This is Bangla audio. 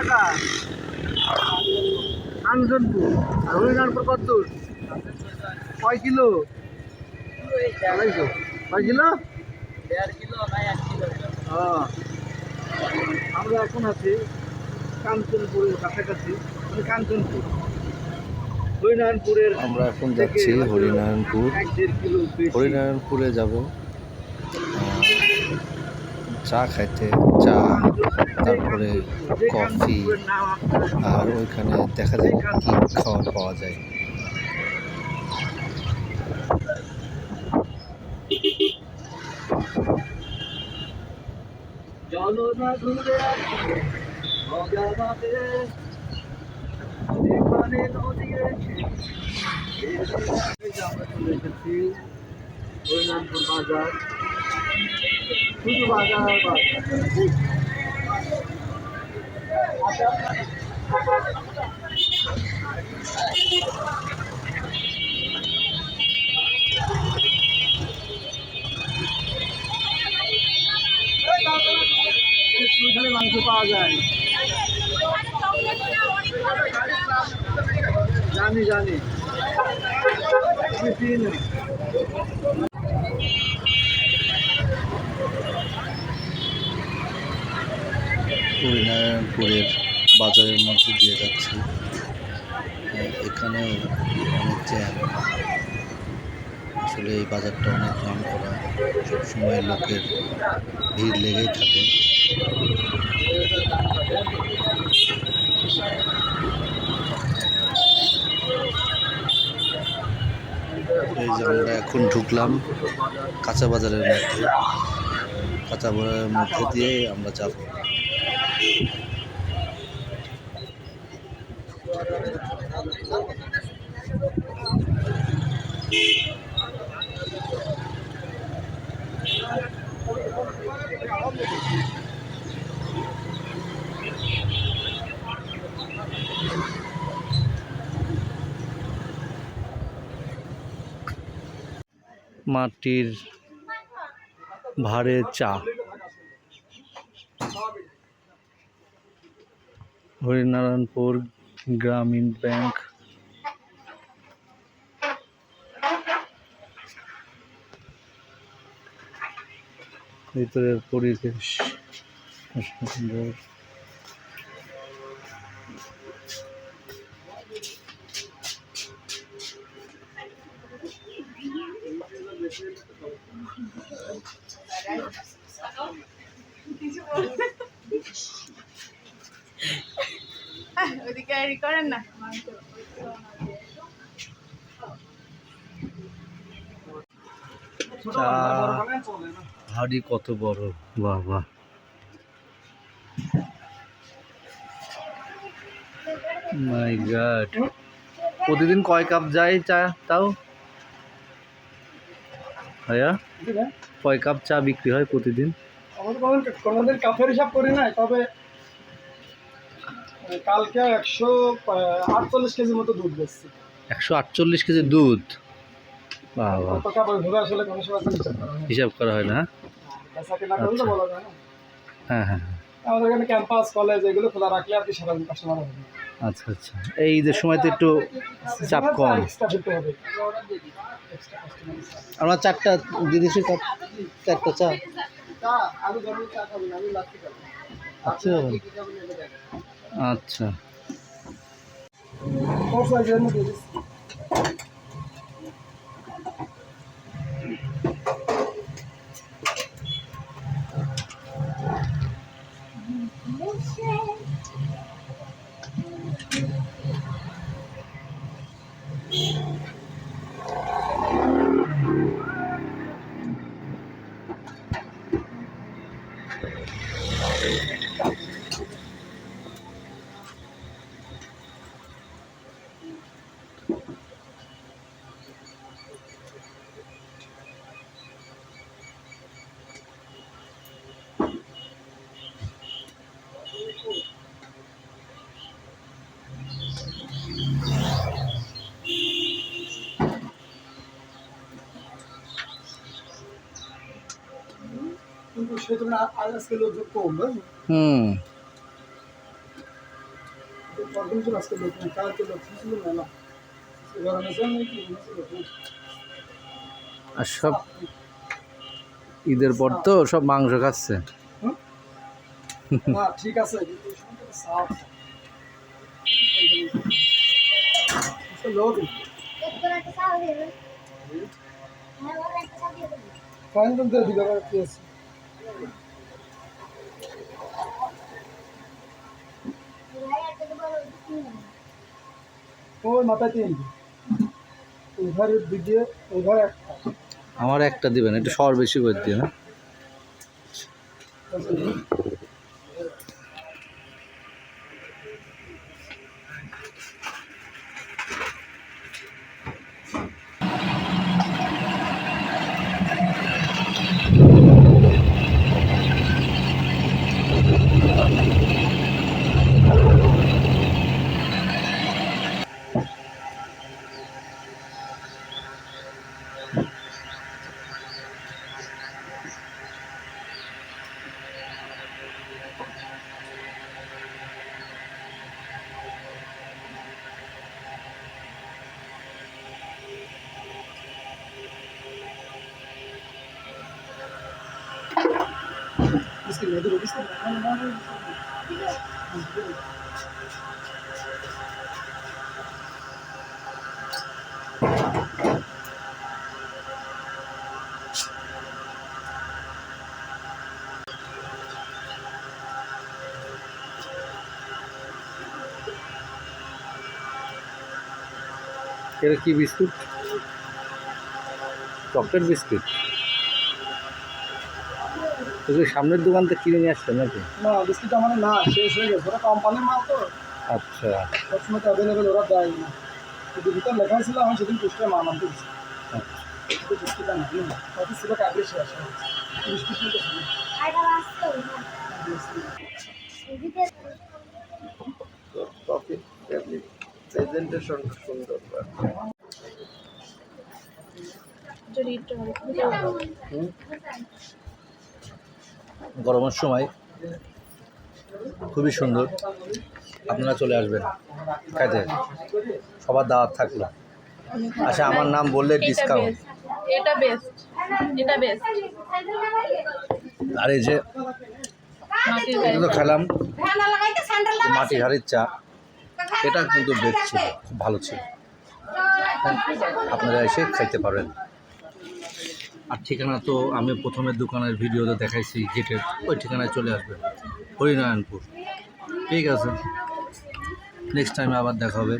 এলাকা কাঞ্চনপুর। আর কত দূর কয় কিলো? আড়াইশো। কয় কিলো? হ্যাঁ আমরা এখন আছি কাঞ্চনপুরের কাছাকাছি মানে কাঞ্চনপুর। হরিনারায়ণপুরের আমরা এখন যাচ্ছি হরিনারায়ণপুর। হরিনারায়ণপুরে যাব। চা খাইতে চা। তারপরে কফি আর ওইখানে দেখা যাবে কি খাবার পাওয়া যায়। বাজার শুধু বাজার বাজার মাংস পাওয়া যায় জানি জানি আমি চিনি না। হরিনারায়ণপুরের বাজারের মধ্যে দিয়ে যাচ্ছি। এখানে অনেক জ্যাম। আসলে এই বাজারটা অনেক নাম করা সবসময় লোকের ভিড় লেগেই থাকে। এই যে আমরা এখন ঢুকলাম কাঁচা বাজারের মধ্যে। কাঁচা বাজারের মধ্যে দিয়ে আমরা যাব। মাটির ভারে চা। হরিনারায়ণপুর গ্রামীণ ব্যাংক। ভিতরের পরিবেশ। ওদিকে করেন না? হাড়ি কত বড়? বাহ মাই গড প্রতিদিন কয় কাপ যায় চা? তাও? ভাইয়া? কয় কাপ চা বিক্রি হয় প্রতিদিন? আমাদের কোনোদিন কাপের হিসাব করি নাই তবে কালকে একশো আটচল্লিশ কেজির মতো দুধ বেচছি। একশো আটচল্লিশ কেজি দুধ? হিসাব করা হয় না। হয় না যায় না। হ্যাঁ হ্যাঁ আমাদের এখানে ক্যাম্পাস কলেজ এগুলো খোলা রাখলে আর কি সারাদিন কাস্টমার হবে আচ্ছা আচ্ছা। এই ঈদের সময় তো একটু চাপ কম। আমরা চারটা, দিয়ে দিচ্ছি চারটা চা। আচ্ছা। আচ্ছা। সেই তুলনায় আ- আজকে লোকজন কম হুম। পরদিন আজকে লোক ছিল নেই আর সব ঈদের পর তো সব মাংস খাচ্ছে। না ঠিক আছে সাফ লোক মাথায় তিন। ঘরে একটা। আমার একটা দিবেন একটু সর বেশি করে দিয়ে इसकी मेहदी रखी बिस्कुट? Chocolate biscuit. তুই সামনের দোকান থেকে কিনে নিয়ে আসছেন নাকি? না বিস্কিট আমার না শেষ হয়ে গেছে। ওরা কোম্পানির মাল তো। আচ্ছা। সবসময় তো অ্যাভেলেবেল ওরা দেয় না। কিন্তু ভিতর লেখা ছিল আমি সেদিন পুষ্টে মাল আনতে দিচ্ছি আচ্ছা। বিস্কিট না কত ছিল কাগজ শেষ বিস্কিট নিতে ছিল কফি প্রেজেন্টেশন সুন্দর গরমের সময় খুবই সুন্দর। আপনারা চলে আসবেন। খাইতে সবার দাওয়াত থাকল। আচ্ছা আমার নাম বললে ডিসকাউন্ট এটা বেস্ট এটা বেস্ট আর এই যে এটা তো খেলাম। মাটি হাড়ির চা। এটা কিন্তু বেশ ছিল। খুব ভালো ছিল। হ্যাঁ, আপনারা এসে খাইতে পারেন আর ঠিকানা তো আমি প্রথমের দোকানের ভিডিওতে দেখাইছি গেটের, ওই ঠিকানায় চলে আসবে। হরিনারায়ণপুর। ঠিক আছে। নেক্সট টাইমে আবার দেখা হবে।